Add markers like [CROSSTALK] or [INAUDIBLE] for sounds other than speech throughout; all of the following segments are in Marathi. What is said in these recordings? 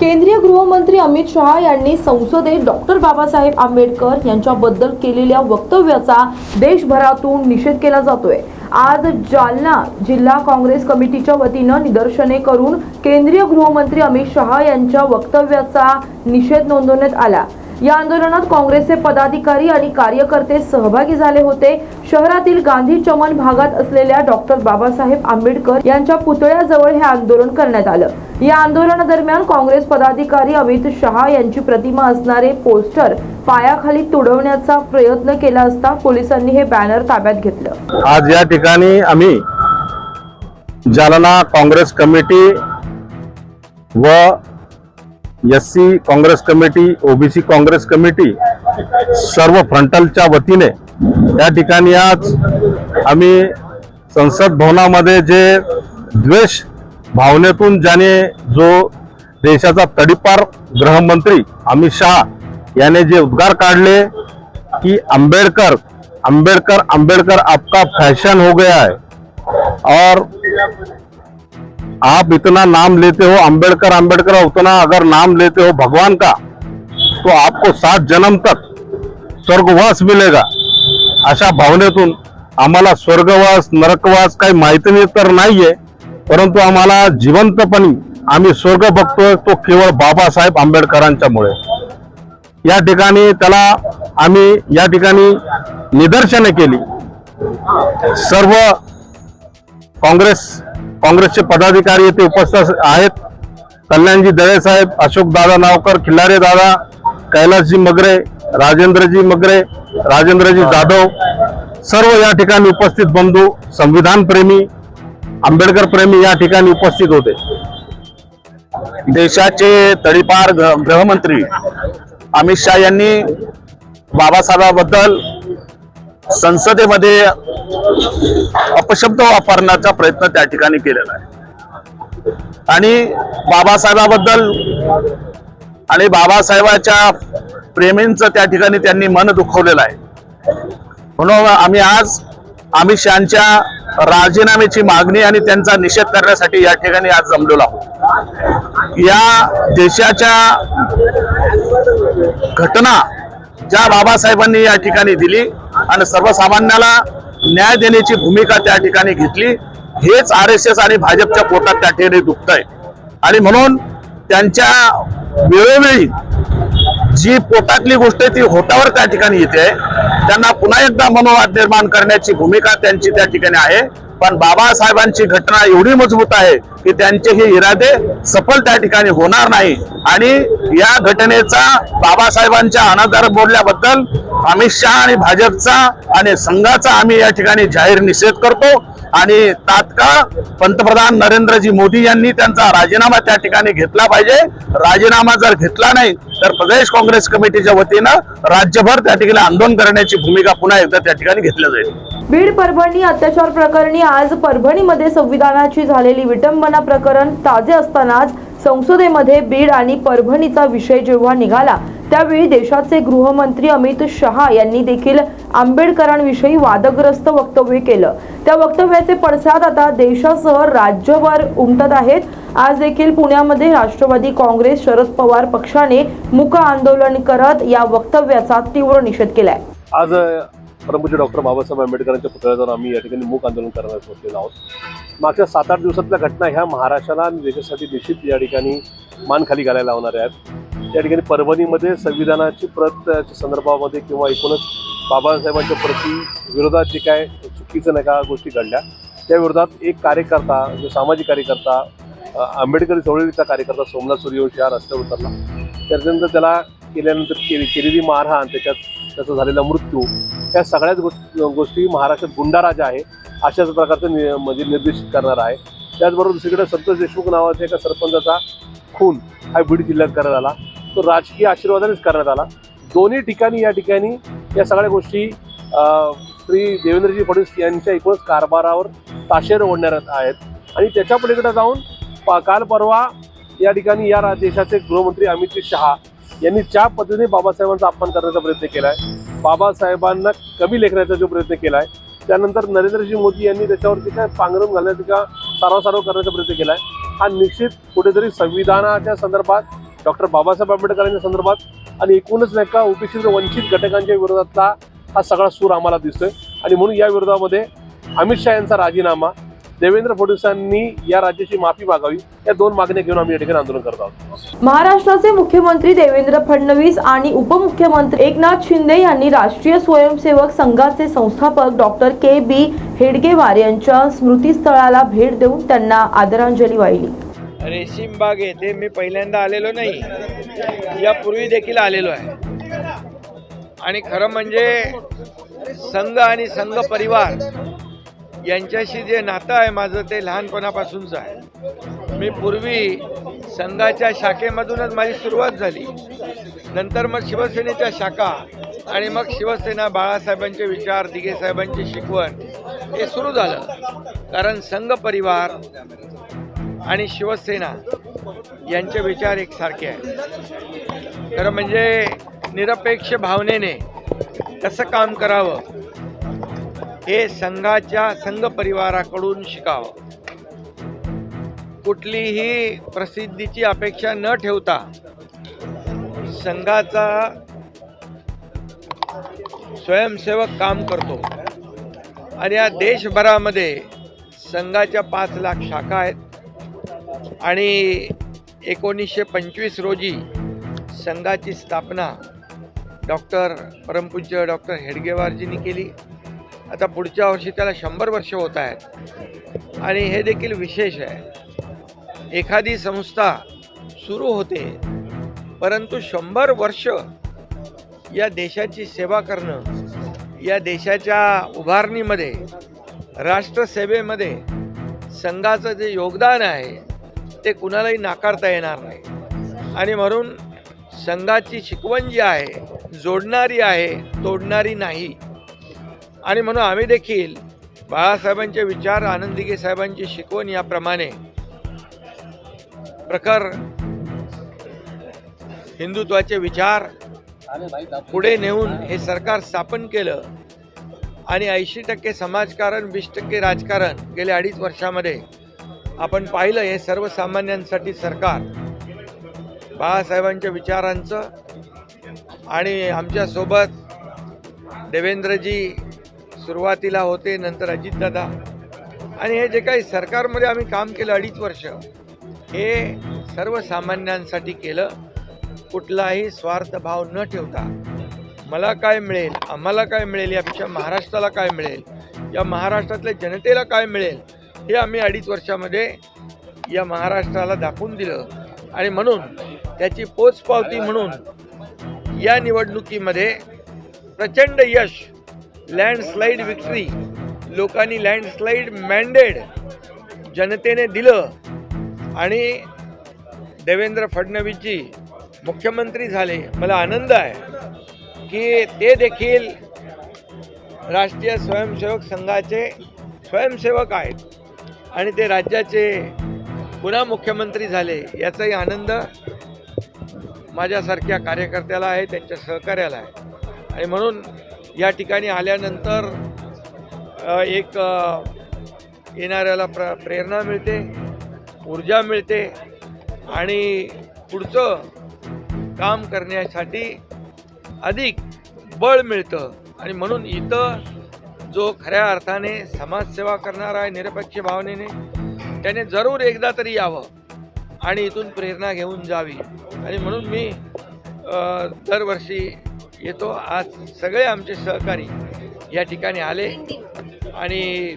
केंद्रीय गृहमंत्री अमित शहा यांनी संसदेत डॉक्टर बाबासाहेब आंबेडकर यांच्याबद्दल केलेल्या वक्तव्याचा देशभरातून निषेध केला जातोय. आज जालना जिल्हा काँग्रेस कमिटीच्या वतीनं निदर्शने करून केंद्रीय गृहमंत्री अमित शहा यांच्या वक्तव्याचा निषेध नोंदवण्यात आला. या आंदोलनात काँग्रेसचे पदाधिकारी आणि कार्यकर्ते सहभागी झाले होते. शहरातील गांधी चमन भागात असलेल्या डॉक्टर बाबासाहेब आंबेडकर यांच्या पुतळ्याजवळ हे आंदोलन करण्यात आलं. या आंदोलनादरम्यान काँग्रेस पदाधिकारी अमित शहा यांची प्रतिमा असणारे पोस्टर पायाखाली तुडवण्याचा प्रयत्न केला असता पोलिसांनी हे बॅनर ताब्यात घेतलं. आज या ठिकाणी आम्ही जालना काँग्रेस कमिटी व S C Congress committee OBC Congress committee सर्व फ्रंटलच्या वतीने या ठिकाणी आज आम्ही संसद भवनामध्ये जे द्वेष भावनेतून ज्याने जो देशाचा तडीपार गृहमंत्री अमित शहा याने जे उद्गार काढले की आंबेडकर आंबेडकर आंबेडकर आपका फैशन हो गया है. और आप इतना नाम लेते हो आंबेडकर आंबेडकर उतना अगर नाम लेते हो भगवान का तो आपको सात जन्म तक स्वर्गवास मिलेगा. अशा भावनेतून आम्हाला स्वर्गवास नरकवास काही माहिती नाही तर नाहीये. परंतु आम्हाला जिवंतपणी आम्ही स्वर्ग बघतोय तो केवळ बाबासाहेब आंबेडकरांच्यामुळे या ठिकाणी त्याला आम्ही या ठिकाणी निदर्शने केली. सर्व काँग्रेस काँग्रेसचे पदाधिकारी येथे उपस्थित आहेत. कल्याणजी दळे साहेब अशोक दादा नावकर खिल्लारे दादा कैलासजी मगरे राजेंद्रजी मगरे राजेंद्रजी जाधव सर्व या ठिकाणी उपस्थित बंधू संविधानप्रेमी आंबेडकर प्रेमी या ठिकाणी उपस्थित होते. देशाचे तडीपार गृहमंत्री अमित शहा यांनी बाबासाहेबाबद्दल संसदेमध्ये अपशब्द वापरण्याचा प्रयत्न त्या ठिकाणी केलेला आहे. आणि बाबासाहेबाबद्दल आणि बाबासाहेबाच्या प्रेमींचं त्या ठिकाणी त्यांनी मन दुखवलेलं आहे. म्हणून आम्ही आज अमित शहाच्या राजीनाम्याची मागणी आणि त्यांचा निषेध करण्यासाठी या ठिकाणी आज जमलेलो आहोत. या देशाच्या घटना ज्या बाबासाहेबांनी या ठिकाणी दिली आणि सर्वसामान्याला न्याय देण्याची भूमिका त्या ठिकाणी घेतली हेच आर एस एस आणि भाजपच्या पोटात त्या ठिकाणी दुखतंय. आणि म्हणून त्यांच्या वेळोवेळी जी पोटातली गोष्ट आहे ती होटावर त्या ठिकाणी येते त्यांना पुन्हा एकदा मनोवाद निर्माण करण्याची भूमिका त्यांची त्या ठिकाणी आहे. पण बाबासाहेबांची घटना एवढी मजबूत आहे की त्यांचे हे इरादे सफल त्या ठिकाणी होणार नाही. आणि या घटनेचा बाबासाहेबांच्या अनादर बोलल्याबद्दल अमित शहा आणि भाजपचा आणि संघाचा आम्ही या ठिकाणी जाहीर निषेध करतो. आणि तात्काळ पंतप्रधान नरेंद्रजी मोदी यांनी त्यांचा राजीनामा त्या ठिकाणी घेतला पाहिजे. राजीनामा जर घेतला नाही तर प्रदेश काँग्रेस कमिटीच्या वतीनं राज्यभर त्या ठिकाणी आंदोलन करण्याची भूमिका पुन्हा एकदा त्या ठिकाणी घेतली जाईल. बीड परभणी अत्याचार प्रकरणी आज परभणीमध्ये संविधानाची झालेली विटंबना प्रकरण ताजे असतानाच संसदेमध्ये बीड आणि परभणीचा विषय जेव्हा निघाला त्यावेळी देशाचे गृहमंत्री अमित शहा यांनी देखील आंबेडकरांविषयी वादग्रस्त वक्तव्य केलं. त्या वक्तव्याचे पडसाद आता देशासह राज्यभर उमटत आहेत. आज देखील पुण्यामध्ये राष्ट्रवादी काँग्रेस शरद पवार पक्षाने मूक आंदोलन करत या वक्तव्याचा तीव्र निषेध केलाय. आज परमपूज्य डॉक्टर बाबासाहेब आंबेडकरांच्या पुतळ्यावर आम्ही या ठिकाणी मूक आंदोलन करण्यास बसलेलो आहोत. मागच्या सात आठ दिवसातल्या घटना ह्या महाराष्ट्राला आणि देशासाठी निश्चित या ठिकाणी मान खाली घालायला लावणाऱ्या आहेत. या ठिकाणी परभणीमध्ये संविधानाची प्रत संदर्भामध्ये किंवा एकूणच बाबासाहेबांच्या प्रती विरोधात जे काय चुकीचं नाही का गोष्टी घडल्या. त्या विरोधात एक कार्यकर्ता जो सामाजिक कार्यकर्ता आंबेडकरी चळवळीचा कार्यकर्ता सोमनाथ सूर्यवंशी हा रस्त्यावर उतरला. त्याच्यानंतर त्याला केल्यानंतर केली केलेली मारहाण त्याच्यात त्याचा झालेला मृत्यू या सगळ्याच गोष्टी गोष्टी महाराष्ट्रात गुंडाराज आहे अशाच प्रकारचं नि म्हणजे निर्देशित करणार आहे. त्याचबरोबर दुसरीकडे संतोष देशमुख नावाच्या एका सरपंचाचा खून हा बीड जिल्ह्यात करण्यात आला. तो राजकीय आशीर्वादानेच करण्यात आला. दोन्ही ठिकाणी या ठिकाणी या सगळ्या गोष्टी श्री देवेंद्रजी फडणवीस यांच्या एकूणच कारभारावर ताशेर ओढणार आहेत. आणि त्याच्या पलीकडे जाऊन पा- काल परवा या ठिकाणी या रा- देशाचे गृहमंत्री अमित शहा यांनी ज्या पद्धतीने बाबासाहेबांचा अपमान करण्याचा प्रयत्न केला आहे बाबासाहेबांना कमी लेखण्याचा जो प्रयत्न केला आहे त्यानंतर नरेंद्रजी मोदी यांनी त्याच्यावरती काय पांघरून घालण्याचा किंवा सारवासारव करण्याचा प्रयत्न केला आहे हा निश्चित कुठेतरी संविधानाच्या संदर्भात डॉक्टर बाबासाहेब आंबेडकरांच्या संदर्भात आणि एकूणच नाही का उपेक्षित वंचित घटकांच्या विरोधातला हा सगळा सूर आम्हाला दिसतोय. आणि म्हणून या विरोधामध्ये अमित शहा यांचा राजीनामा देवेंद्र फडणवीसांनी या राज्याची माफी मागावी या दोन मागण्या घेऊन आम्ही या ठिकाणी आंदोलन करत आहोत. महाराष्ट्राचे मुख्यमंत्री देवेंद्र फडणवीस आणि उपमुख्यमंत्री एकनाथ शिंदे यांनी राष्ट्रीय स्वयंसेवक संघाचे संस्थापक डॉक्टर के बी हेडगेवार यांच्या स्मृतीस्थळाला भेट देऊन त्यांना आदरांजली वाहिली. रेशीम बाग येथे मी पहिल्यांदा आलेलो नाही. यापूर्वी देखील आलेलो आहे. आणि खरं म्हणजे संघ आणि संघ परिवार यांच्याशी जे नातं आहे माझं ते लहानपणापासूनचं आहे. मी पूर्वी संघाच्या शाखेमधूनच माझी सुरुवात झाली. नंतर मग शिवसेनेच्या शाखा आणि मग शिवसेना बाळासाहेबांचे विचार दिघे साहेबांची शिकवण हे सुरू झालं. कारण संघ परिवार आणि शिवसेना यांचे विचार एकसारखे आहेत. खरं म्हणजे निरपेक्ष भावनेने कसं काम करावं? हे संघाच्या संघ परिवाराकडून शिकावं. कुठलीही प्रसिद्धीची अपेक्षा न ठेवता संघाचा स्वयंसेवक काम करतो. आणि या देशभरामध्ये संघाच्या पाच लाख शाखा आहेत. आणि एकोणीसशे पंचवीस रोजी संघाची स्थापना डॉक्टर परमपूज्य डॉक्टर हेडगेवारजींनी केली. आता पुढच्या वर्षी त्याला शंभर वर्ष होत आहेत. आणि हे देखील विशेष आहे. एखादी संस्था सुरू होते परंतु शंभर वर्ष या देशाची सेवा करणं या देशाच्या उभारणीमध्ये राष्ट्रसेवेमध्ये संघाचं जे योगदान आहे ते कुणालाही नाकारता येणार नाही. आणि म्हणून संघाची शिकवण जी आहे जोडणारी आहे तोडणारी नाही. आणि म्हणून आम्ही देखील बाळासाहेबांचे विचार आनंदिके साहेबांची शिकवण याप्रमाणे प्रखर हिंदुत्वाचे विचार पुढे नेऊन हे सरकार स्थापन केलं. आणि ऐंशी टक्के समाजकारण वीस टक्के राजकारण गेल्या अडीच वर्षामध्ये आपण पाहिलं हे सर्वसामान्यांसाठी सरकार. बाळासाहेबांच्या विचारांचं आणि आमच्यासोबत देवेंद्रजी सुरुवातीला होते नंतर अजितदादा. आणि हे जे काही सरकारमध्ये आम्ही काम केलं अडीच वर्ष हे सर्वसामान्यांसाठी केलं. कुठलाही स्वार्थभाव न ठेवता मला काय मिळेल आम्हाला काय मिळेल यापेक्षा महाराष्ट्राला काय मिळेल या महाराष्ट्रातल्या जनतेला काय मिळेल हे आम्ही अडीच वर्षामध्ये या महाराष्ट्राला दाखवून दिलं. आणि म्हणून त्याची पोचपावती म्हणून या निवडणुकीमध्ये प्रचंड यश लँडस्लाईड विक्ट्री लोकांनी लँडस्लाईड मॅन्डेड जनतेने दिलं. आणि देवेंद्र फडणवीसजी मुख्यमंत्री झाले. मला आनंद आहे की ते देखील राष्ट्रीय स्वयंसेवक संघाचे स्वयंसेवक आहेत. आणि ते राज्याचे पुन्हा मुख्यमंत्री झाले याचाही आनंद माझ्यासारख्या कार्यकर्त्याला आहे त्यांच्या सहकार्याला आहे. आणि म्हणून या ठिकाणी आल्यानंतर एक येणाऱ्याला प्र प्रेरणा मिळते ऊर्जा मिळते आणि पुढचं काम करण्यासाठी अधिक बळ मिळतं. आणि म्हणून इथं जो खऱ्या अर्थाने समाजसेवा करणारा आहे निरपेक्ष भावनेने त्याने जरूर एकदा तरी यावं आणि इथून प्रेरणा घेऊन जावी. आणि म्हणून मी दरवर्षी येतो. आज सगळे आमचे सहकारी या ठिकाणी आले. आणि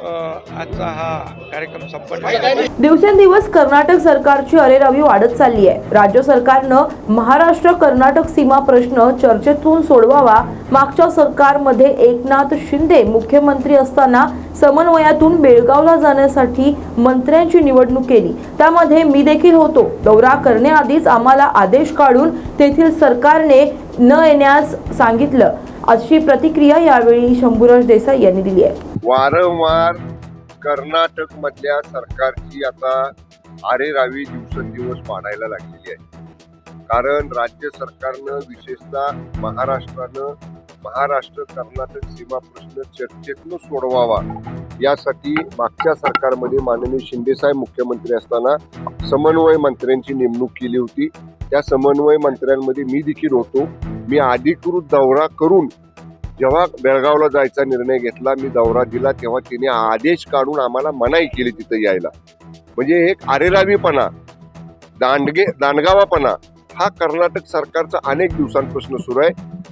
आजचा हा कार्यक्रम संपन्न. दिवसेंदिवस कर्नाटक सरकारची अरेरावी वाढत चालली आहे. राज्य सरकारनं महाराष्ट्र कर्नाटक सीमा प्रश्न चर्चेतून सोडवावा. मागच्या सरकारमध्ये एकनाथ शिंदे मुख्यमंत्री असताना समन्वयातून बेळगावला जाण्यासाठी मंत्र्यांची निवडणूक केली. त्यामध्ये मी देखील होतो. दौरा करण्याआधीच आम्हाला आदेश काढून तेथील सरकारने न येण्यास सांगितलं. अशी प्रतिक्रिया यावेळी शंभूराज देसाई यांनी दिली आहे. वारंवार कर्नाटक मधल्या सरकारची आता आरेरावी दिवसेंदिवस वाढायला लागलेली आहे. कारण राज्य सरकारनं विशेषतः महाराष्ट्रानं महाराष्ट्र कर्नाटक सीमा प्रश्न चर्चेतून सोडवावा यासाठी मागच्या सरकारमध्ये माननीय शिंदेसाहेब मुख्यमंत्री असताना समन्वय मंत्र्यांची नेमणूक केली होती. त्या समन्वय मंत्र्यांमध्ये मी देखील होतो. मी अधिकृत दौरा करून जेव्हा बेळगावला जायचा निर्णय घेतला मी दौरा दिला तेव्हा तिने आदेश काढून आम्हाला मनाई केली तिथं यायला. म्हणजे एक आरेरावीपणा दांडगे दांडगावापणा हा कर्नाटक सरकारचा अनेक दिवसांपासून सुरू आहे.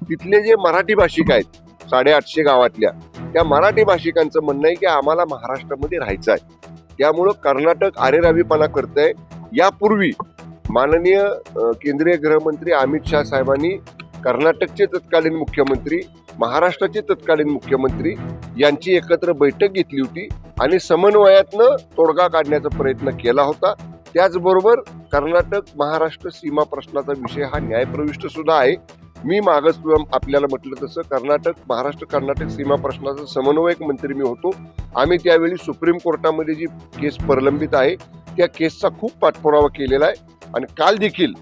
तिथले जे मराठी भाषिक आहेत साडेआठशे गावातल्या त्या मराठी भाषिकांचं म्हणणं आहे की आम्हाला महाराष्ट्रामध्ये राहायचं आहे. त्यामुळं कर्नाटक आरेरावीपणा करत आहे यापूर्वी माननीय केंद्रीय गृहमंत्री अमित शहा साहेबांनी कर्नाटकचे तत्कालीन मुख्यमंत्री महाराष्ट्राचे तत्कालीन मुख्यमंत्री यांची एकत्र बैठक घेतली होती आणि समन्वयातनं तोडगा काढण्याचा प्रयत्न केला होता. त्याचबरोबर कर्नाटक महाराष्ट्र सीमा प्रश्नाचा विषय हा न्यायप्रविष्ट सुद्धा आहे. मी मागच आपल्याला म्हटलं तसं कर्नाटक महाराष्ट्र कर्नाटक सीमा प्रश्नाचा समन्वयक मंत्री मी होतो. आम्ही त्यावेळी सुप्रीम कोर्टामध्ये जी केस प्रलंबित आहे त्या केसचा खूप पाठपुरावा केलेला आहे. आणि काल देखील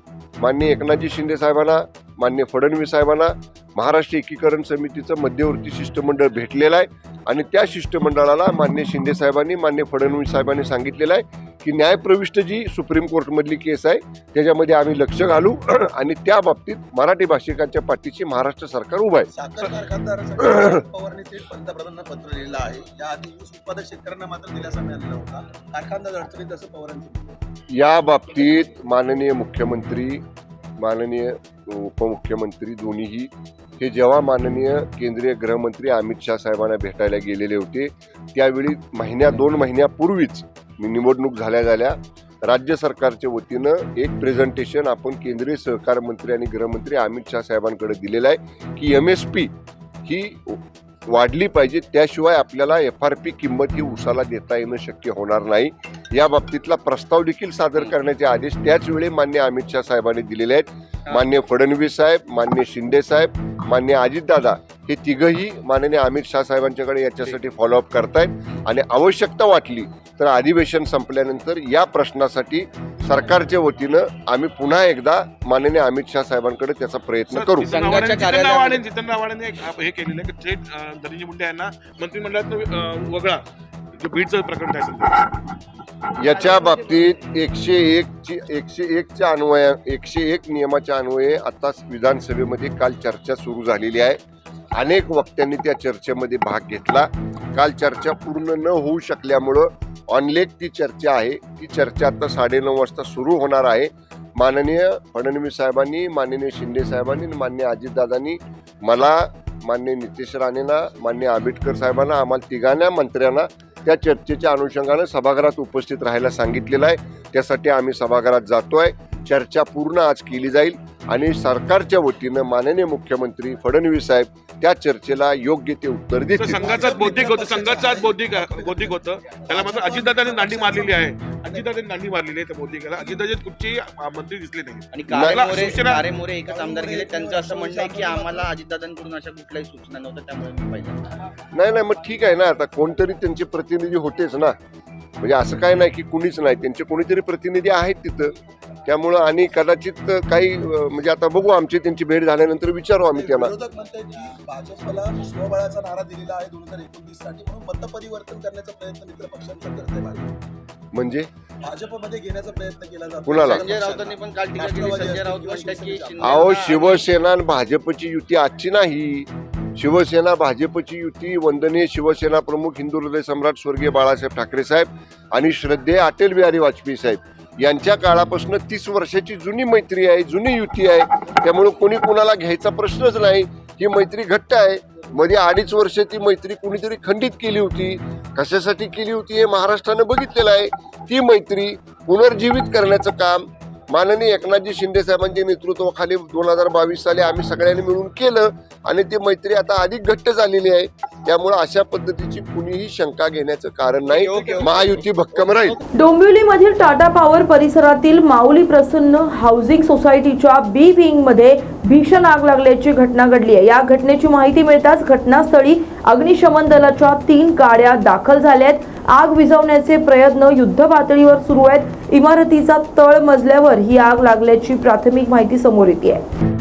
माननीय एकनाथजी शिंदे साहेबांना मान्य फडणवीस साहेबांना महाराष्ट्र एकीकरण समितीचं मध्यवर्ती शिष्टमंडळ भेटलेलं आहे आणि त्या शिष्टमंडळाला मान्य शिंदे साहेबांनी मान्य फडणवीस साहेबांनी सांगितलेलं आहे की न्यायप्रविष्ट जी सुप्रीम कोर्टमधली केस आहे त्याच्यामध्ये आम्ही लक्ष घालू [CLEARS THROAT] आणि त्या बाबतीत मराठी भाषिकांच्या पाठीशी महाराष्ट्र सरकार उभं आहे. साखर कारखानदारासाठी शरद [CLEARS THROAT] पवारांनी थेट पंतप्रधानांना पत्र लिहिलं आहे. याआधी ऊस उत्पादक शेतकऱ्यांना मात्र दिलासा मिळालेला होता. कारखानदार अडचणीत असं पवारांचं म्हणणं आहे. या बाबतीत माननीय मुख्यमंत्री माननीय उपमुख्यमंत्री दोन्हीही. हे जेव्हा माननीय केंद्रीय गृहमंत्री अमित शहा साहेबांना भेटायला गेलेले होते त्यावेळी महिन्या दोन महिन्यापूर्वीच निवडणूक झाल्या झाल्या राज्य सरकारच्या वतीनं एक प्रेझेंटेशन आपण केंद्रीय सहकार मंत्री आणि गृहमंत्री अमित शहा साहेबांकडे दिलेलं आहे की एम एस पी ही वाढली पाहिजे त्याशिवाय आपल्याला एफ आर पी किंमत ही उसाला देता येणं शक्य होणार नाही. या बाबतीतला प्रस्ताव देखील सादर करण्याचे आदेश त्याच वेळी मान्य अमित शहा साहेबांनी दिलेले आहेत. मान्य फडणवीस साहेब मान्य शिंदे साहेब मान्य अजितदादा हे तिघही माननीय अमित शहा साहेबांच्याकडे याच्यासाठी फॉलोअप करतायत. आणि आवश्यकता वाटली तर अधिवेशन संपल्यानंतर या प्रश्नासाठी सरकारच्या वतीनं आम्ही पुन्हा एकदा माननीय अमित शहा साहेबांकडे त्याचा प्रयत्न करू. एक आप- हे केलेलं आहे की थेट धनंजय मुंडे यांना मंत्रिमंडळात वगळा. बीडचं प्रकरण काय असेल याच्या बाबतीत एकशे एकची एकशे एकच्या अन्वया एकशे एक नियमाच्या अन्वये आता विधानसभेमध्ये काल चर्चा सुरू झालेली आहे. अनेक वक्त्यांनी त्या चर्चेमध्ये भाग घेतला. काल चर्चा पूर्ण न होऊ शकल्यामुळं ऑनलेट ती चर्चा आहे. ती चर्चा आता साडेनऊ वाजता सुरू होणार आहे. माननीय फडणवीस साहेबांनी माननीय शिंदे साहेबांनी मान्य अजितदादांनी मला मान्य नितेश राणेंना मान्य आंबेडकर साहेबांना आम्हाला तिघांना मंत्र्यांना त्या चर्चेच्या अनुषंगानं सभागृहात उपस्थित राहायला सांगितलेलं आहे. त्यासाठी आम्ही सभागृहात जातोय. चर्चा पूर्ण आज केली जाईल. आणि सरकारच्या वतीनं माननीय मुख्यमंत्री फडणवीस साहेब त्या चर्चेला योग्य ते उत्तर तर देतील. संघाचाच बौद्धिक होतं संघाचाच बौद्धिक बौद्धिक होतं. त्याला मात्र अजितदादांनी दांडी मारलेली आहे. अजितदादांनी दांडी मारलेली आहे त्या बौद्धिकाला. अजितदादा कुठचेही मंत्री दिसले नाही. आणि मोरे शिवसेना- कारे मोरे एकच आमदार गेले. त्यांचं असं म्हणणं आहे की आम्हाला अजितदादांकडून अशा कुठल्याही सूचना नव्हत्या त्यामुळे नाही नाही मग ठीक आहे ना. आता कोणतरी त्यांचे प्रतिनिधी होतेच ना. म्हणजे असं काय नाही की कुणीच नाही. त्यांचे कोणीतरी प्रतिनिधी आहेत तिथं. त्यामुळं आणि कदाचित काही म्हणजे आता बघू आमची त्यांची भेट झाल्यानंतर विचारू आम्ही त्यांना. विरोधक म्हणतात की भाजपला स्वबळाचा नारा दिलेला आहे दोन हजार एकोणतीससाठी म्हणून मतपरिवर्तन करण्याचा प्रयत्न मित्र पक्षांचा करते भाजप. म्हणजे? भाजपमध्ये घेण्याचा प्रयत्न केला जातो कुणाला? अहो शिवसेना आणि भाजपची युती आजची नाही. शिवसेना भाजपची युती वंदनीय शिवसेना प्रमुख हिंदू हृदय सम्राट स्वर्गीय बाळासाहेब ठाकरे साहेब आणि श्रद्धेय अटल बिहारी वाजपेयी साहेब. यांच्या काळापासून तीस वर्षाची जुनी मैत्री आहे जुनी युती आहे. त्यामुळे कोणी कुणाला घ्यायचा प्रश्नच नाही. ही मैत्री घट्ट आहे. मध्ये अडीच वर्ष ती मैत्री कुणीतरी खंडित केली होती. कशासाठी केली होती हे महाराष्ट्रानं बघितलेलं आहे. ती मैत्री पुनर्जीवित करण्याचं काम माननीय एकनाथजी शिंदे साहेबांच्या नेतृत्वाखाली दोन हजार बावीस साली आम्ही सगळ्यांनी मिळून केलं आणि ती मैत्री आता अधिक घट्ट झालेली आहे. त्यामुळे अशा पद्धतीची कुणीही शंका घेण्याचं कारण नाही. महायुती भक्कम राहील. डोंबिवलीमधील टाटा पॉवर परिसरातील माऊली प्रसन्न हाऊसिंग सोसायटीच्या बी विंगमध्ये भीषण आग लागल्याची घटना घडली आहे. या घटनेची माहिती मिळताच घटनास्थळी अग्निशमन दलाच्या तीन गाड्या दाखल झाल्या आहेत आग विझवण्याचे प्रयत्न युद्ध पातळीवर सुरू आहेत. इमारतीचा तळ मजल्यावर ही आग लागल्याची प्राथमिक माहिती समोर येते आहे.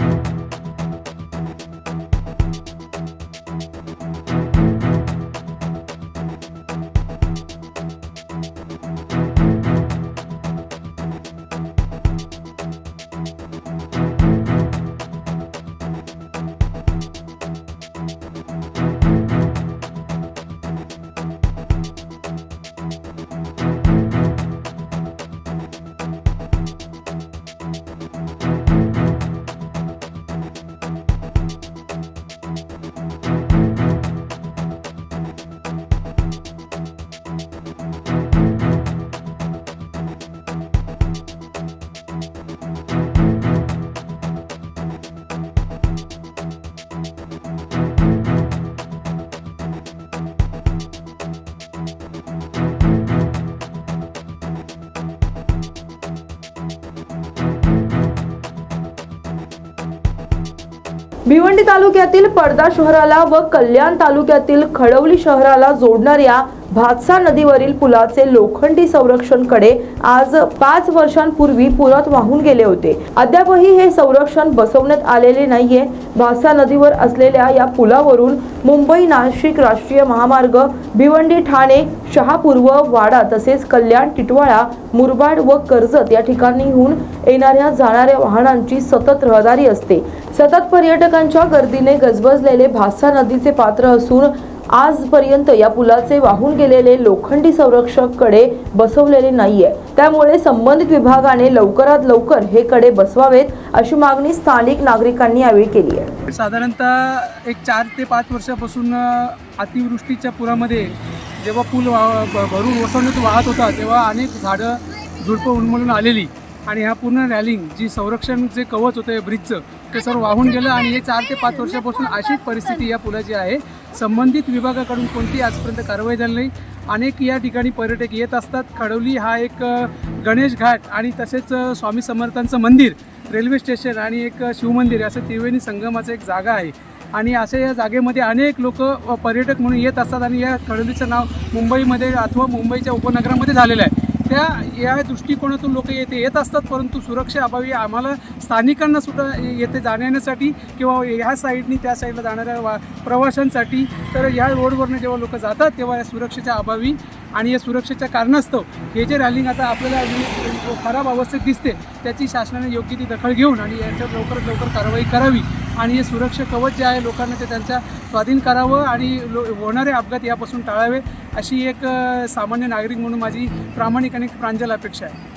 तालुक्यातील पडदा शहराला व कल्याण तालुक्यातील खडवली शहराला जोडणाऱ्या भातसा नदीवरील पुलाचे लोखंडी संरक्षणकडे आज पाच वर्षांपूर्वी पुरात वाहून गेले होते. अद्यापही हे संरक्षण बसवण्यात आलेले नाहीये. भातसा नदीवर असलेल्या या पुलावरून मुंबई नाशिक राष्ट्रीय महामार्ग भिवंडी ठाणे शहापूर्व वाडा तसेच कल्याण टिटवाळा मुरबाड व कर्जत या ठिकाणीहून येणाऱ्या जाणाऱ्या वाहनांची सतत रहदारी असते. सतत पर्यटकांच्या गर्दीने गजबजलेले भातसा नदीचे पात्र असून आजपर्यंत या पुलाचे वाहून गेलेले लोखंडी संरक्षककडे बसवलेले नाहीये. त्यामुळे संबंधित विभागाने लवकरात लवकर हे कडे बसवावेत अशी मागणी स्थानिक नागरिकांनी यावेळी केली आहे. साधारणतः एक चार ते पाच वर्षापासून अतिवृष्टीच्या पुरामध्ये जेव्हा पूल वा- भरून ओसंडून वाहत होता तेव्हा अनेक झाडं झुडपं उन्मळून आलेली. आणि ह्या पूर्ण रॅलिंग जी संरक्षण जे कवच होतं ब्रिजचं ते सर वाहून गेलं आणि हे चार ते पाच वर्षापासून अशीच परिस्थिती या पुलाची आहे. संबंधित विभागाकडून कोणतीही आजपर्यंत कारवाई झाली नाही. अनेक या ठिकाणी पर्यटक येत असतात. खडवली हा एक गणेश घाट आणि तसेच स्वामी समर्थांचं मंदिर रेल्वे स्टेशन आणि एक शिवमंदिर असं त्रिवेणी संगमाचं एक जागा आहे. आणि असे या जागेमध्ये अनेक लोक पर्यटक म्हणून येत असतात आणि या खडवलीचं नाव मुंबईमध्ये अथवा मुंबईच्या उपनगरामध्ये झालेलं आहे. सध्या या दृष्टिकोनातून लोक येथे येत असतात परंतु सुरक्षेअभावी आम्हाला स्थानिकांना सुद्धा येथे जाण्यासाठी किंवा ह्या साईडनी त्या साईडला जाणाऱ्या वा प्रवाशांसाठी तर या रोडवरनं जेव्हा लोक जातात तेव्हा या सुरक्षेच्या अभावी आणि या सुरक्षेच्या कारणास्तव हे जे रॅलिंग आता आपल्याला खराब अवस्थेत दिसते त्याची शासनाने योग्य ती दखल घेऊन आणि याच्यावर लवकरात लवकर कारवाई करावी. आणि हे सुरक्षा कवच जे आहे लोकांना ते त्यांच्या स्वाधीन करावं आणि लो होणारे अपघात यापासून टाळावे अशी एक सामान्य नागरिक म्हणून माझी प्रामाणिक आणि प्रांजल अपेक्षा आहे.